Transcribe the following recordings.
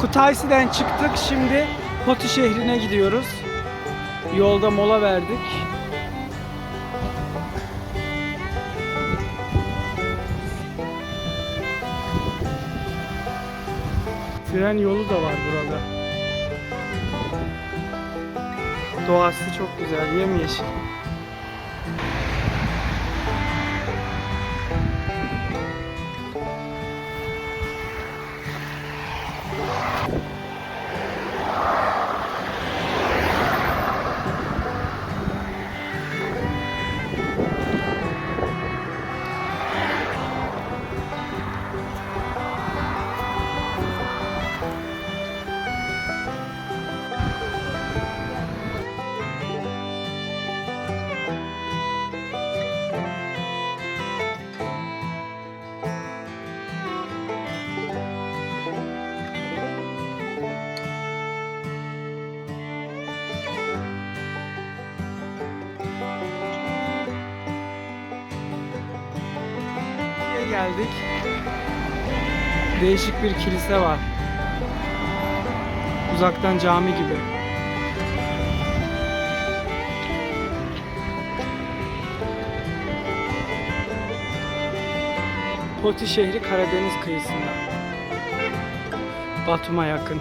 Kutaisi'den çıktık. Şimdi Poti şehrine gidiyoruz. Yolda mola verdik. Tren yolu da var burada. Doğası çok güzel, yemyeşil. Geldik. Değişik bir kilise var. Uzaktan cami gibi. Poti şehri Karadeniz kıyısında. Batum'a yakın.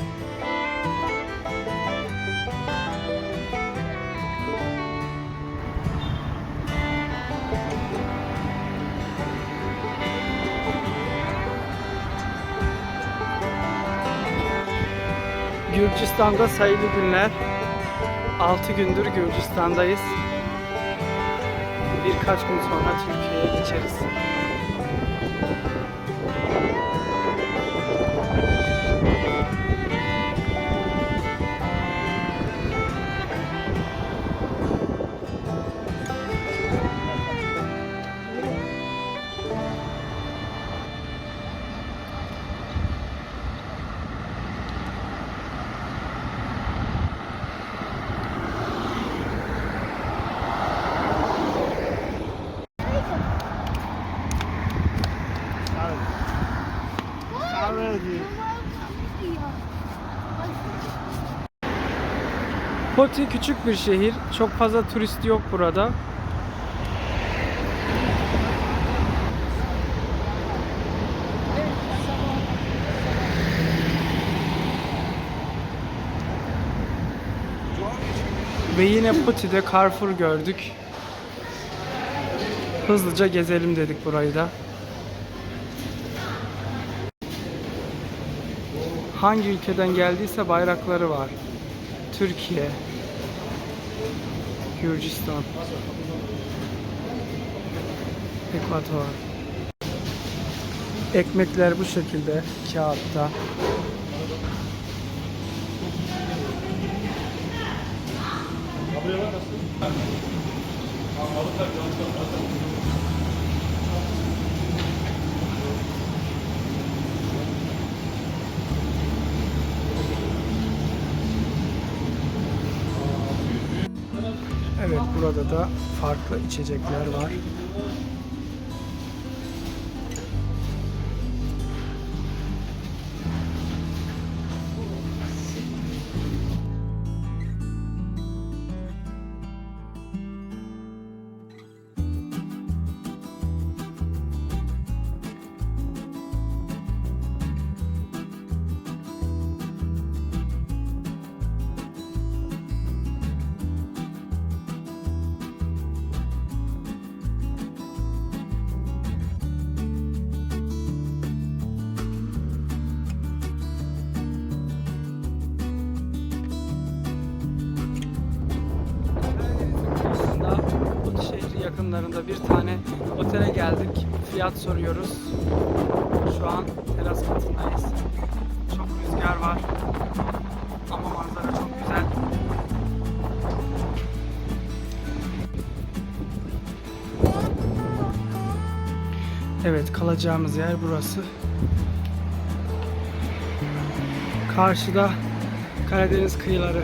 Gürcistan'da sayılı günler. 6 gündür Gürcistan'dayız. Birkaç gün sonra Türkiye'ye geçeriz. Poti küçük bir şehir. Çok fazla turist yok burada. Ve yine Poti'de Carrefour gördük. Hızlıca gezelim dedik burayı da. Hangi ülkeden geldiyse bayrakları var. Türkiye, Gürcistan, Ekvator. Ekmekler bu şekilde kağıtta. Evet burada da farklı içecekler var. Yakınlarında bir tane otele geldik. Fiyat soruyoruz. Şu an teras katındayız. Çok rüzgar var. Ama manzara çok güzel. Evet kalacağımız yer burası. Karşıda Karadeniz kıyıları.